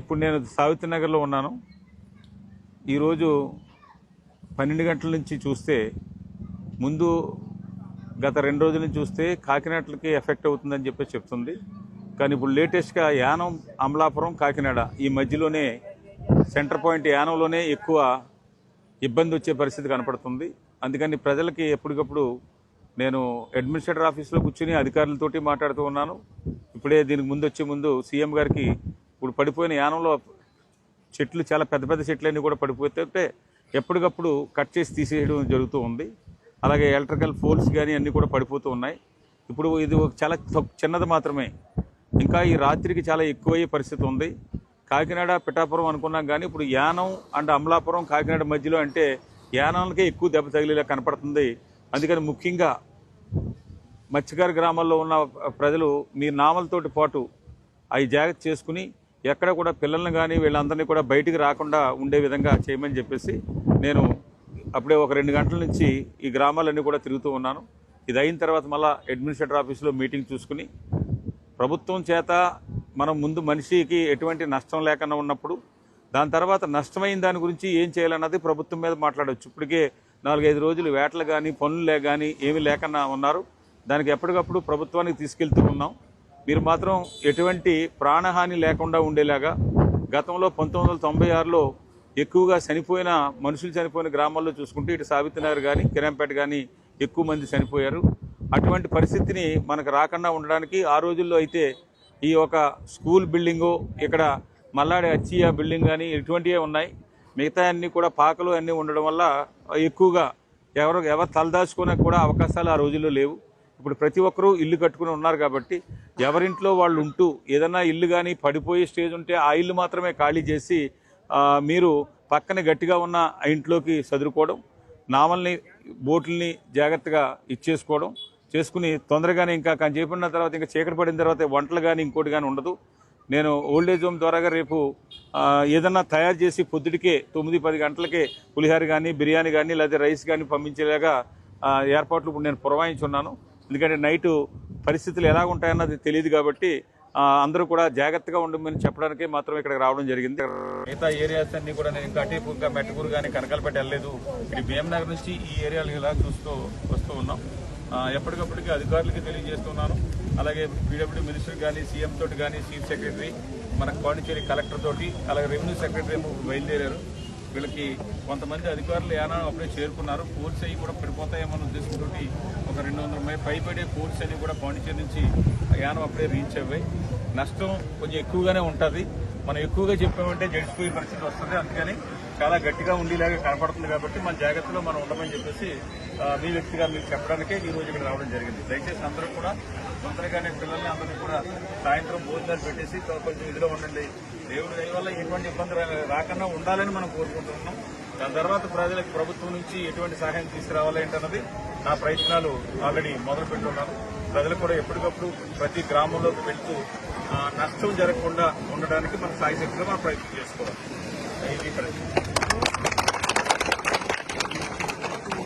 ఇప్పుడు నేను సావిత్రి నగర్లో ఉన్నాను. ఈరోజు పన్నెండు గంటల నుంచి చూస్తే ముందు గత రెండు రోజుల నుంచి చూస్తే కాకినాడలకి ఎఫెక్ట్ అవుతుందని చెప్పి చెప్తుంది. కానీ ఇప్పుడు లేటెస్ట్గా యానం అమలాపురం కాకినాడ ఈ మధ్యలోనే సెంటర్ పాయింట్ యానంలోనే ఎక్కువ ఇబ్బంది వచ్చే పరిస్థితి కనపడుతుంది. అందుకని ప్రజలకి ఎప్పటికప్పుడు నేను అడ్మినిస్ట్రేటర్ ఆఫీస్లో కూర్చుని అధికారులతోటి మాట్లాడుతూ ఉన్నాను. ఇప్పుడే దీనికి ముందు వచ్చే ముందు సీఎం గారికి ఇప్పుడు పడిపోయిన యానంలో చెట్లు చాలా పెద్ద పెద్ద చెట్లన్నీ కూడా పడిపోతుంటే ఎప్పటికప్పుడు కట్ చేసి తీసేయడం జరుగుతూ ఉంది. అలాగే ఎలక్ట్రికల్ పోల్స్ కానీ అన్నీ కూడా పడిపోతూ ఉన్నాయి. ఇప్పుడు ఇది ఒక చాలా చిన్నది మాత్రమే. ఇంకా ఈ రాత్రికి చాలా ఎక్కువయ్యే పరిస్థితి ఉంది. కాకినాడ పిఠాపురం అనుకున్నాం కానీ ఇప్పుడు యానం అండ్ అమలాపురం కాకినాడ మధ్యలో అంటే యానాలకే ఎక్కువ దెబ్బ తగిలేలా కనపడుతుంది. అందుకని ముఖ్యంగా మత్స్యకార గ్రామాల్లో ఉన్న ప్రజలు మీ నామలతోటి పాటు అవి జాగ్రత్త చేసుకుని ఎక్కడ కూడా పిల్లల్ని కానీ వీళ్ళందరినీ కూడా బయటికి రాకుండా ఉండే విధంగా చేయమని చెప్పేసి నేను అప్పుడే ఒక రెండు గంటల నుంచి ఈ గ్రామాలన్నీ కూడా తిరుగుతూ ఉన్నాను. ఇది అయిన తర్వాత మళ్ళా అడ్మినిస్ట్రేటర్ ఆఫీస్లో మీటింగ్ చూసుకుని ప్రభుత్వం చేత మనం ముందు మనిషికి ఎటువంటి నష్టం లేకుండా ఉన్నప్పుడు దాని తర్వాత నష్టమైన దాని గురించి ఏం చేయాలన్నది ప్రభుత్వం మీద మాట్లాడవచ్చు ఇప్పటికే నాలుగైదు రోజులు వేటలు కానీ పనులు కానీ ఏమీ లేకుండా ఉన్నారు. దానికి ఎప్పటికప్పుడు ప్రభుత్వానికి తీసుకెళ్తూ ఉన్నాం. మీరు మాత్రం ఎటువంటి ప్రాణహాని లేకుండా ఉండేలాగా గతంలో పంతొమ్మిది వందల తొంభై ఆరులో ఎక్కువగా చనిపోయిన మనుషులు చనిపోయిన గ్రామాల్లో చూసుకుంటే ఇటు సావిత్రినగర్ కానీ కిరంపేట కానీ ఎక్కువ మంది చనిపోయారు. అటువంటి పరిస్థితిని మనకు రాకుండా ఉండడానికి ఆ రోజుల్లో అయితే ఈ ఒక స్కూల్ బిల్డింగు ఇక్కడ మల్లాడి అచ్చియా బిల్డింగ్ కానీ ఇటువంటివే ఉన్నాయి. మిగతా అన్ని కూడా పాకలు అన్నీ ఉండడం వల్ల ఎక్కువగా ఎవరు ఎవరు తలదాచుకోవడానికి కూడా అవకాశాలు ఆ రోజుల్లో లేవు. ఇప్పుడు ప్రతి ఒక్కరూ ఇల్లు కట్టుకుని ఉన్నారు కాబట్టి ఎవరింట్లో వాళ్ళు ఉంటూ ఏదైనా ఇల్లు కానీ పడిపోయే స్టేజ్ ఉంటే ఆ ఇల్లు మాత్రమే ఖాళీ చేసి మీరు పక్కన గట్టిగా ఉన్న ఆ ఇంట్లోకి చదురుకోవడం నామల్ని బోట్లని జాగ్రత్తగా ఇచ్చేసుకోవడం చేసుకుని తొందరగానే ఇంకా కానీ చేపడిన తర్వాత ఇంకా చీకటి పడిన తర్వాత వంటలు కానీ ఇంకోటి కానీ ఉండదు. నేను ఓల్డేజ్ హోమ్ ద్వారాగా రేపు ఏదన్నా తయారు చేసి పొద్దుటికే తొమ్మిది పది గంటలకే పులిహార కానీ బిర్యానీ కానీ లేదా రైస్ కానీ పంపించేలాగా ఏర్పాట్లు ఇప్పుడు నేను పురవాయించున్నాను ఎందుకంటే నైట్ పరిస్థితులు ఎలా ఉంటాయన్నది తెలియదు కాబట్టి అందరూ కూడా జాగ్రత్తగా ఉండమని చెప్పడానికే మాత్రం ఇక్కడికి రావడం జరిగింది. మిగతా ఏరియాస్ అన్ని కూడా నేను ఇంకా అటేపు ఇంకా మెట్టకూరు కానీ కనకాలపేట వెళ్ళలేదు. ఇటు భీమనగర్ నుంచి ఈ ఏరియాలు ఇలా చూస్తూ వస్తూ ఉన్నాం. ఎప్పటికప్పటికి అధికారులకి తెలియజేస్తున్నాను. అలాగే పీడబ్ల్యూ మినిస్టర్ కానీ సీఎం తోటి కానీ చీఫ్ సెక్రటరీ మన పాండిచేరి కలెక్టర్ తోటి అలాగే రెవెన్యూ సెక్రటరీ బయలుదేరారు. వీళ్ళకి కొంతమంది అధికారులు ఏనా అప్పుడే చేరుకున్నారు. ఫోర్స్ అవి కూడా పడిపోతాయేమన్న ఉద్దేశంతో ఒక రెండు వందల మై పైపడే ఫోర్స్ అన్ని కూడా పాండిచేరి నుంచి యానం అప్పుడే రీచ్ అవ్వాయి నష్టం కొంచెం ఎక్కువగానే ఉంటుంది. మనం ఎక్కువగా చెప్పామంటే జడిసిపోయే పరిస్థితి వస్తుంది. అందుకని చాలా గట్టిగా ఉండేలాగా కనపడుతుంది కాబట్టి మన జాగ్రత్తలో మనం ఉండమని చెప్పేసి ఆ, మీ వ్యక్తిగా మీకు చెప్పడానికే ఈ రోజు ఇక్కడ రావడం జరిగింది. దయచేసి అందరూ కూడా తొందరగానే పిల్లల్ని అందరినీ కూడా సాయంత్రం భోజనాలు పెట్టేసి కొంచెం ఇదిలో ఉండండి. దేవుడి దయ వల్ల ఎటువంటి ఇబ్బంది రాకుండా ఉండాలని మనం కోరుకుంటున్నాం దాని తర్వాత ప్రజలకు ప్రభుత్వం నుంచి ఎటువంటి సహాయం తీసుకురావాలి ఏంటన్నది నా ప్రయత్నాలు ఆల్రెడీ మొదలు పెట్టున్నాను. ప్రజలు కూడా ఎప్పటికప్పుడు ప్రతి గ్రామంలోకి వెళ్తూ నష్టం జరగకుండా ఉండడానికి మన సాయశక్తిగా మనం ప్రయత్నం చేసుకోవాలి. ఇది పరిస్థితి